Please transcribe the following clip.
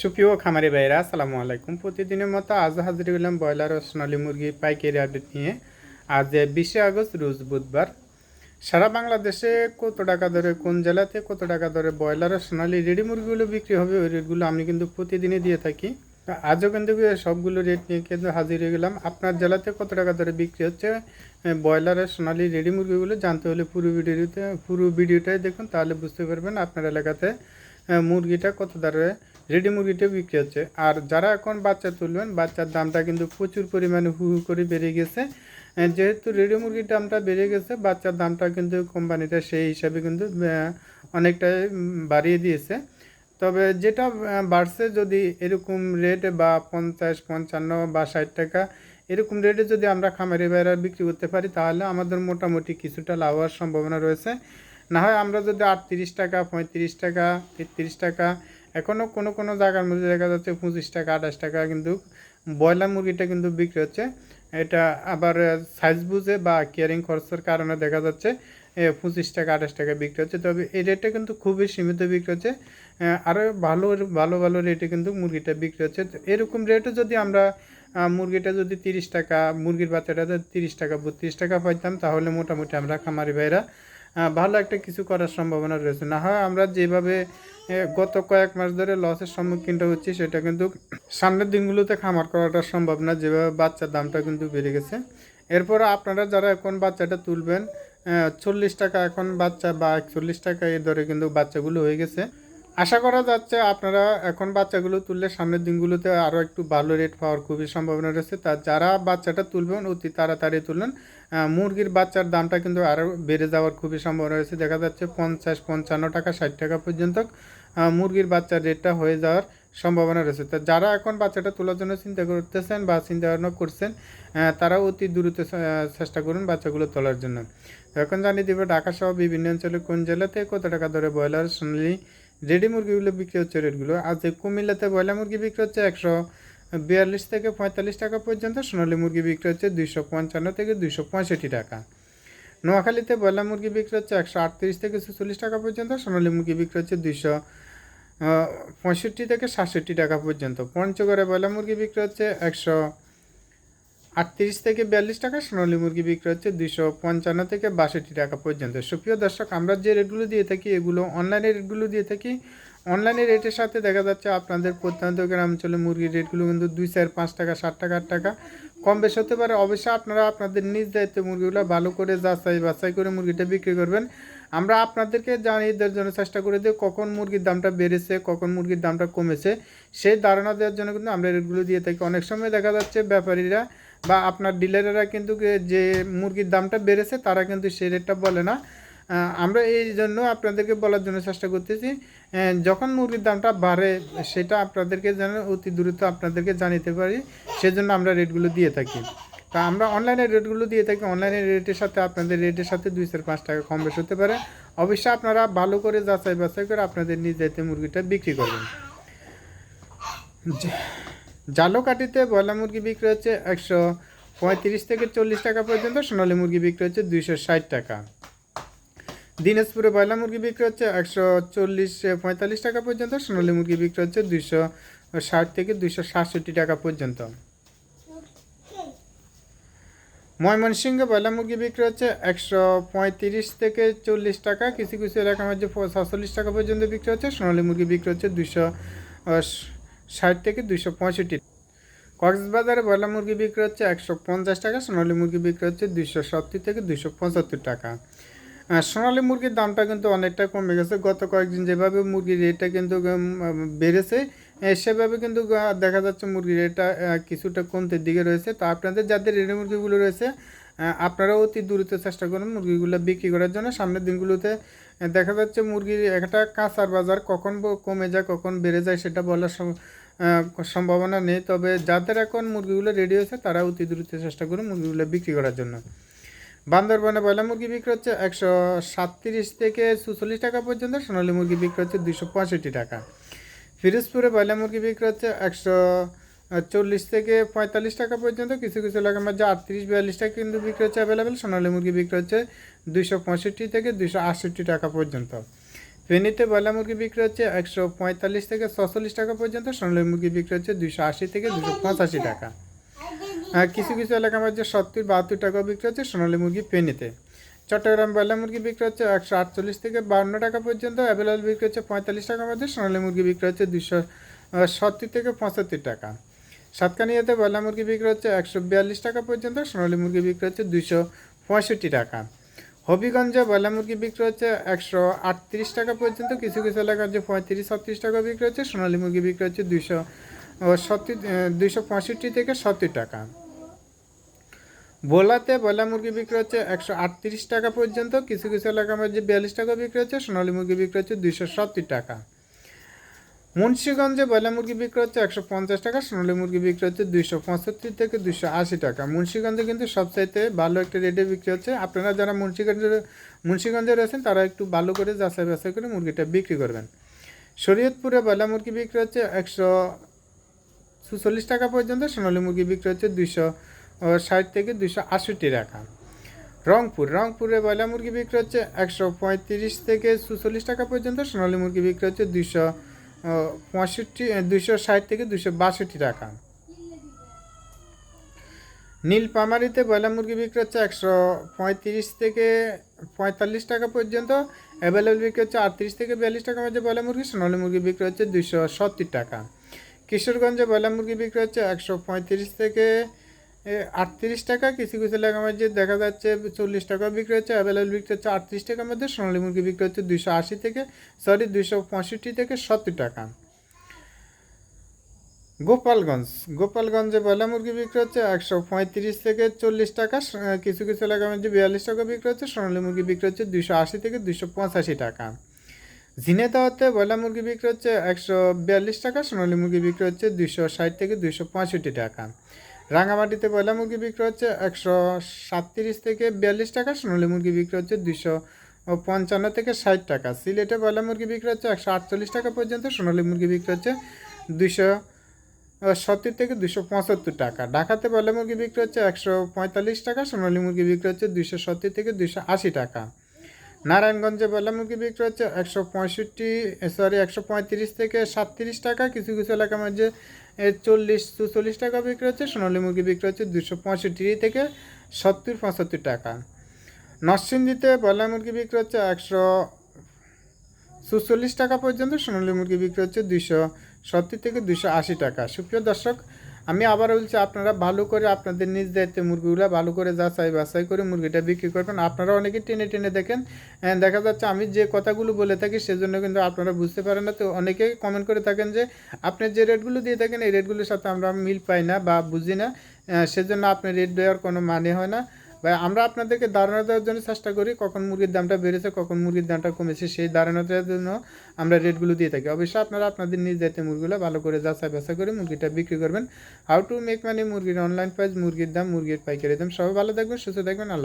সুপ্রিয় খামারি ভাইরা আসসালামু আলাইকুম। প্রতিদিনের মতো আজ হাজির হলাম ব্রয়লার ও সোনালী মুরগি পাইকারি আপডেট নিয়ে। আজ বিশে আগস্ট, রোজ বুধবার। সারা বাংলাদেশে কত টাকা ধরে, কোন জেলাতে কত টাকা ধরে ব্রয়লার ও সোনালী রেডি মুরগিগুলো বিক্রি হবে, ওই রেটগুলো আমি কিন্তু প্রতিদিনই দিয়ে থাকি। আজও কিন্তু সবগুলো রেট নিয়ে কিন্তু হাজির হয়ে গেলাম। আপনার জেলাতে কত টাকা ধরে বিক্রি হচ্ছে ব্রয়লার আর সোনালী রেডি মুরগিগুলো জানতে হলে পুরো ভিডিওতে, পুরো ভিডিওটাই দেখুন, তাহলে বুঝতে পারবেন আপনার এলাকাতে মুরগিটা কত দরে রেডি মুরগিটা বিক্রি হচ্ছে। আর যারা এখন বাচ্চা তুলবেন, বাচ্চার দামটা কিন্তু প্রচুর পরিমাণে হু হু করে বেড়ে গেছে। যেহেতু রেডি মুরগির দামটা বেড়ে গেছে, বাচ্চার দামটা কিন্তু কোম্পানিটা সেই হিসাবে কিন্তু অনেকটাই বাড়িয়ে দিয়েছে। তবে যেটা বাড়ছে যদি এরকম রেট বা পঞ্চাশ, পঞ্চান্ন বা ষাট টাকা, এরকম রেটে যদি আমরা খামারি বাইরা বিক্রি করতে পারি, তাহলে আমাদের মোটামুটি কিছুটা লাভ হওয়ার সম্ভাবনা রয়েছে। না হয় আমরা যদি আটত্রিশ টাকা, পঁয়ত্রিশ টাকা, তেত্রিশ টাকা এখনও কোনো কোনো জায়গার মধ্যে দেখা যাচ্ছে পঁচিশ টাকা, আঠাশ টাকা কিন্তু ব্রয়লার মুরগিটা কিন্তু বিক্রি হচ্ছে। এটা আবার সাইজ বুঝে বা কেয়ারিং খরচের কারণে দেখা যাচ্ছে পঁচিশ টাকা, আঠাশ টাকা বিক্রি হচ্ছে। তবে এই রেটটা কিন্তু খুবই সীমিত বিক্রি হচ্ছে। আরও ভালো ভালো ভালো রেটে কিন্তু মুরগিটা বিক্রি হচ্ছে। এরকম রেটে যদি আমরা মুরগিটা যদি তিরিশ টাকা, মুরগির বাচ্চাটা যদি তিরিশ টাকা, বত্রিশ টাকা পাইতাম, তাহলে মোটামুটি আমরা খামারি ভাইরা ভালো একটা কিছু করার সম্ভাবনা রয়েছে। না হয় আমরা যেভাবে গত কয়েক মাস ধরে লসের সম্মুখীনটা হচ্ছি, সেটা কিন্তু সামনের দিনগুলোতে খামার করাটা সম্ভব না, যেভাবে বাচ্চার দামটা কিন্তু বেড়ে গেছে। এরপর আপনারা যারা এখন বাচ্চাটা তুলবেন চল্লিশ টাকা, এখন বাচ্চা বা একচল্লিশ টাকা এই দরে কিন্তু বাচ্চাগুলো হয়ে গেছে। আশা করা যাচ্ছে আপনারা এখন বাচ্চাগুলো তুললে সামনের দিনগুলোতে আরও একটু ভালো রেট পাওয়ার খুবই সম্ভাবনা রয়েছে। তা যারা বাচ্চাটা তুলবেন, অতি তাড়াতাড়ি তুলবেন মুরগির বাচ্চার দামটা কিন্তু আরও বেড়ে যাওয়ার খুবই সম্ভাবনা রয়েছে। দেখা যাচ্ছে পঞ্চাশ, পঞ্চান্ন টাকা, ষাট টাকা পর্যন্ত মুরগির বাচ্চার রেটটা হয়ে যাওয়ার সম্ভাবনা রয়েছে। তা যারা এখন বাচ্চাটা তোলার জন্য চিন্তা করতেছেন বা চিন্তা ভাবনা করছেন তারা অতি দ্রুত চেষ্টা করুন বাচ্চাগুলো তোলার জন্য। এখন জানিয়ে দেবো ঢাকা সহ বিভিন্ন অঞ্চলে কোন জেলাতে কত টাকা ধরে ব্রয়লার সোনালি রেডি মুরগিগুলো বিক্রি হচ্ছে রেটগুলো। আজ কুমিল্লাতে ব্রয়লার মুরগি বিক্রি হচ্ছে একশো বিয়াল্লিশ থেকে পঁয়তাল্লিশ টাকা পর্যন্ত, সোনালী মুরগি বিক্রি হচ্ছে দুইশো পঞ্চান্ন থেকে দুইশো পঁয়ষট্টি টাকা। নোয়াখালীতে ব্রয়লার মুরগি বিক্রি হচ্ছে একশো আটত্রিশ থেকে ছেচল্লিশ টাকা পর্যন্ত, সোনালী মুরগি বিক্রি হচ্ছে দুইশো পঁয়ষট্টি থেকে সাতষট্টি টাকা পর্যন্ত। পঞ্চগড়ে ব্রয়লার মুরগি বিক্রি হচ্ছে একশো আটত্রিশ থেকে বিয়াল্লিশ টাকা, সোনালী মুরগি বিক্রি হচ্ছে দুশো পঞ্চান্ন থেকে বাষট্টি টাকা পর্যন্ত। সুপ্রিয় দর্শক, আমরা যে রেটগুলো দিয়ে থাকি, এগুলো অনলাইনে রেটগুলো দিয়ে থাকি। অনলাইনে রেটের সাথে দেখা যাচ্ছে আপনাদের প্রত্যন্ত গ্রাম অঞ্চলে মুরগির রেটগুলো কিন্তু দুই চার, পাঁচ টাকা ষাট টাকা, আট টাকা। কম বেশ হতে পারে। অবশ্যই আপনারা আপনাদের নিজ দায়িত্বে মুরগিগুলো ভালো করে যাচাই বাছাই করে মুরগিটা বিক্রি করবেন। আমরা আপনাদেরকে জানিয়ে দেওয়ার জন্য চেষ্টা করে দিই, কখন মুরগির দামটা বেড়েছে, কখন মুরগির দামটা কমেছে। সেই ধারণা দেওয়ার জন্য কিন্তু আমরা রেটগুলো দিয়ে থাকি। অনেক সময় দেখা যাচ্ছে ব্যাপারীরা বা আপনার ডিলারেরা কিন্তু যে মুরগির দামটা বেড়েছে, তারা কিন্তু সেই রেটটা বলে না। আমরা এই জন্য আপনাদেরকে বলার জন্য চেষ্টা করতেছি যখন মুরগির দামটা বাড়ে, সেটা আপনাদেরকে যেন অতি দ্রুত আপনাদেরকে জানিতে পারি, সেজন্য আমরা রেটগুলো দিয়ে থাকি। তা আমরা অনলাইনে রেটগুলো দিয়ে থাকি, অনলাইনে রেটের সাথে আপনাদের রেটের সাথে দুই চার পাঁচ টাকা কম বেশ হতে পারে। অবশ্যই আপনারা ভালো করে যাচাই বাছাই করে আপনাদের নিজ দায়িত্বে মুরগিটা বিক্রি করবেন। জা- জালকাঠিতে ব্রয়লার মুরগি বিক্রি হচ্ছে একশো পঁয়ত্রিশ থেকে চল্লিশ টাকা পর্যন্ত, সোনালী মুরগি বিক্রি হচ্ছে দুইশো ষাট টাকা। দিনাজপুরে ব্রয়লার মুরগি বিক্রি হচ্ছে একশো চল্লিশ পঁয়তাল্লিশ টাকা পর্যন্ত, সোনালী মুরগি বিক্রি হচ্ছে দুইশো ষাট থেকে দুইশো সাতষট্টি টাকা পর্যন্ত। ময়মনসিংহে ব্রয়লার মুরগি বিক্রি হচ্ছে একশো পঁয়ত্রিশ থেকে চল্লিশ টাকা, কিছু কিছু এলাকার মধ্যে সাতচল্লিশ টাকা পর্যন্ত বিক্রি হচ্ছে, সোনালী মুরগি বিক্রি হচ্ছে দুশো ষাট থেকে দুশো পঁয়ষট্টি। কক্সবাজারে ব্রয়লার মুরগি বিক্রি হচ্ছে একশো পঞ্চাশ টাকা, সোনালী মুরগি বিক্রি হচ্ছে দুশো সত্তর থেকে দুশো পঁচাত্তর টাকা। সোনালী মুরগির দামটা কিন্তু অনেকটা কমে গেছে। গত কয়েকদিন যেভাবে মুরগির রেটটা কিন্তু বেড়েছে সেভাবে কিন্তু দেখা যাচ্ছে মুরগির রেটটা কিছুটা কমতে দিকে রয়েছে। তো আপনাদের যাদের রেডি মুরগিগুলো রয়েছে আপনারা অতি দ্রুত চেষ্টা করুন মুরগিগুলো বিক্রি করার জন্য। সামনের দিনগুলোতে দেখা যাচ্ছে মুরগির একটা কাঁচার বাজার কখন কমে যায়, কখন বেড়ে যায়, সেটা বলার সম্ভাবনা নেই। তবে যাদের এখন মুরগিগুলো রেডি হয়েছে, তারা অতি দ্রুত চেষ্টা করুন মুরগিগুলো বিক্রি করার জন্য। বান্দরবনে ব্রয়লার মুরগি বিক্রি হচ্ছে একশো সাতত্রিশ থেকে চুচল্লিশ টাকা পর্যন্ত, সোনালী মুরগি বিক্রি হচ্ছে দুশো পঁয়ষট্টি টাকা। ফিরোজপুরে ব্রয়লার মুরগি বিক্রি হচ্ছে একশো চল্লিশ থেকে পঁয়তাল্লিশ টাকা পর্যন্ত, কিছু কিছু এলাকার মধ্যে আটত্রিশ, বিয়াল্লিশ টাকা কিন্তু বিক্রি হচ্ছে অ্যাভেলেবেল সোনালী মুরগি বিক্রি হচ্ছে দুশো পঁয়ষট্টি থেকে দুশো আটষট্টি টাকা পর্যন্ত। ফেনীতে ব্রয়লার মুরগি বিক্রি হচ্ছে একশো পঁয়তাল্লিশ থেকে ছচল্লিশ টাকা পর্যন্ত, সোনালী মুরগি বিক্রি হচ্ছে দুশো আশি থেকে দুশো পঁচাশি টাকা। কিছু কিছু এলাকার মধ্যে সত্তর বাহাত্তর টাকা বিক্রি হচ্ছে সোনালী মুরগি ফেনীতে। চট্টগ্রাম ব্রয়লার মুরগি বিক্রি হচ্ছে একশো আটচল্লিশ থেকে বাউন্ন টাকা পর্যন্ত, অ্যাভেলেবল বিক্রি হচ্ছে পঁয়তাল্লিশ টাকার মধ্যে, সোনালী মুরগি বিক্রি হচ্ছে দুশো সত্তর থেকে পঁচাত্তর টাকা। সাতকানিয়াতে ব্রয়লার মুরগি বিক্রি হচ্ছে একশো বিয়াল্লিশ টাকা পর্যন্ত, সোনালী মুরগি বিক্রি হচ্ছে দুশো পঁয়ষট্টি টাকা। হবিগঞ্জে বয়লা মুরগি বিক্রি হচ্ছে একশো আটত্রিশ টাকা পর্যন্ত, কিছু কিছু এলাকার যে পঁয়ত্রিশ, ছত্রিশ টাকা বিক্রি হচ্ছে, সোনালী মুরগি বিক্রি হচ্ছে দুইশো সত্তর দুশো পঁয়ষট্টি থেকে সত্তর টাকা। ভোলাতে বয়লা মুরগি বিক্রি হচ্ছে একশো আটত্রিশ টাকা পর্যন্ত, কিছু কিছু এলাকার মধ্যে বিয়াল্লিশ টাকা বিক্রি হচ্ছে, সোনালী মুরগি বিক্রি হচ্ছে দুইশো সত্তর টাকা। মুন্সীগঞ্জে ব্রয়লার মুরগি বিক্রি হচ্ছে একশো পঞ্চাশ টাকা, সোনালী মুরগি বিক্রি হচ্ছে দুইশো পঁচাত্তর থেকে দুশো আশি টাকা। মুন্সীগঞ্জে কিন্তু সবচাইতে ভালো একটা রেটে বিক্রি হচ্ছে। আপনারা যারা মুন্সীগঞ্জে মুন্সীগঞ্জে রয়েছেন, তারা একটু ভালো করে যাচাই বাছাই করে মুরগিটা বিক্রি করবেন। শরীয়তপুরে ব্রয়লার মুরগি বিক্রি হচ্ছে একশো চুচল্লিশ টাকা পর্যন্ত, সোনালী মুরগি বিক্রি হচ্ছে দুইশো ষাট থেকে দুইশো আষট্টি টাকা। রংপুর, রংপুরে ব্রয়লার মুরগি বিক্রি হচ্ছে একশো পঁয়ত্রিশ থেকে চুচল্লিশ টাকা পর্যন্ত, সোনালী মুরগি বিক্রি হচ্ছে দুইশো পঁয়ষট্টি দুশো ষাট থেকে দুশো বাষট্টি টাকা। নীল নীলপামারিতে ব্রয়লার মুরগি বিক্রি হচ্ছে একশো পঁয়ত্রিশ থেকে পঁয়তাল্লিশ টাকা পর্যন্ত। অ্যাভেলেবল বিক্রি হচ্ছে আটত্রিশ থেকে বিয়াল্লিশ টাকার মধ্যে ব্রয়লার মুরগি। সোনালী মুরগি বিক্রি হচ্ছে দুশো সত্তর টাকা। কিশোরগঞ্জে ব্রয়লার মুরগি বিক্রি হচ্ছে একশো পঁয়ত্রিশ থেকে আটত্রিশ টাকা, কিছু কিছু এলাকার মধ্যে দেখা যাচ্ছে চল্লিশ টাকা বিক্রি হচ্ছে অ্যাভেলেবল বিক্রি হচ্ছে আটত্রিশ টাকার মধ্যে, সোনালী মুরগি বিক্রি হচ্ছে দুইশো আশি থেকে সরি দুইশো পঁয়ষট্টি থেকে সত্তর টাকা। গোপালগঞ্জ, গোপালগঞ্জে ব্রয়লার মুরগি বিক্রি হচ্ছে একশো পঁয়ত্রিশ থেকে চল্লিশ টাকা কিছু কিছু এলাকার মধ্যে বিয়াল্লিশ টাকা বিক্রি হচ্ছে, সোনালী মুরগি বিক্রি হচ্ছে দুইশো আশি থেকে দুইশো পঁচাশি টাকা। ঝিনেদাওয়াতে ব্রয়লার মুরগি বিক্রি হচ্ছে একশো বিয়াল্লিশ টাকা, সোনালী মুরগি বিক্রি হচ্ছে দুইশো ষাট থেকে দুইশো পঁয়ষট্টি টাকা। রাঙামাটিতে ব্রয়লার মুরগি বিক্রি হচ্ছে একশো সাতত্রিশ থেকে বিয়াল্লিশ টাকা, সোনালি মুরগি বিক্রি হচ্ছে দুশো পঞ্চান্ন থেকে ষাট টাকা। সিলেটে ব্রয়লার মুরগি বিক্রি হচ্ছে একশো আটচল্লিশ টাকা পর্যন্ত, সোনালী মুরগি বিক্রি হচ্ছে দুশো সত্তর থেকে দুশো পঁচাত্তর টাকা। ঢাকাতে ব্রয়লার মুরগি বিক্রি হচ্ছে একশো পঁয়তাল্লিশ টাকা, সোনালী মুরগি বিক্রি হচ্ছে দুশো সত্তর থেকে দুশো আশি টাকা। নারায়ণগঞ্জে ব্রয়লার মুরগি বিক্রি হচ্ছে একশো পঁয়ষট্টি সরি, একশো পঁয়ত্রিশ থেকে সাতত্রিশ টাকা। কিছু কিছু এলাকার মধ্যে চল্লিশ চুচল্লিশ টাকা বিক্রি হচ্ছে, সোনালী মুরগি বিক্রি হচ্ছে দুশো পঁয়ষট্টি থেকে সত্তর পঁচাত্তর টাকা। নরসিংদীতে ব্রয়লার মুরগি বিক্রি হচ্ছে একশো সুচল্লিশ টাকা পর্যন্ত, সোনালী মুরগি বিক্রি হচ্ছে দুইশো সত্তর থেকে দুশো আশি টাকা। সুপ্রিয় দর্শক আমি আবার বলছি, আপনারা ভালো করে আপনাদের নিজ দায়িত্বে মুরগিগুলো ভালো করে যাচাই বাছাই করে মুরগিটা বিক্রি করবেন। আপনারা অনেকে টেনে টেনে দেখেন। দেখা যাচ্ছে আমি যে কথাগুলো বলে থাকি সেজন্য কিন্তু আপনারা বুঝতে পারেন না। তো অনেকে কমেন্ট করে থাকেন যে, আপনি যে রেটগুলো দিয়ে থাকেন, এই রেটগুলোর সাথে আমরা মিল পাই না বা বুঝি না। সেজন্য আপনার রেট দেওয়ার কোনো মানে হয় না। বা আমরা আপনাদেরকে ধারণা দেওয়ার জন্য চেষ্টা করি কখন মুরগির দামটা বেড়েছে, কখন মুরগির দামটা কমেছে, সেই ধারণা দেওয়ার জন্য আমরা রেটগুলো দিয়ে থাকি। অবশ্যই আপনারা আপনাদের নিজ দায়িত্বে মুরগিগুলো ভালো করে যাচাই বাছাই করে মুরগিটা বিক্রি করবেন। হাউ টু মেক মানি মুরগির অনলাইন প্রাইস মুরগির দাম, মুরগির পাইকারি দাম। সবাই ভালো থাকবেন, সুস্থ থাকবেন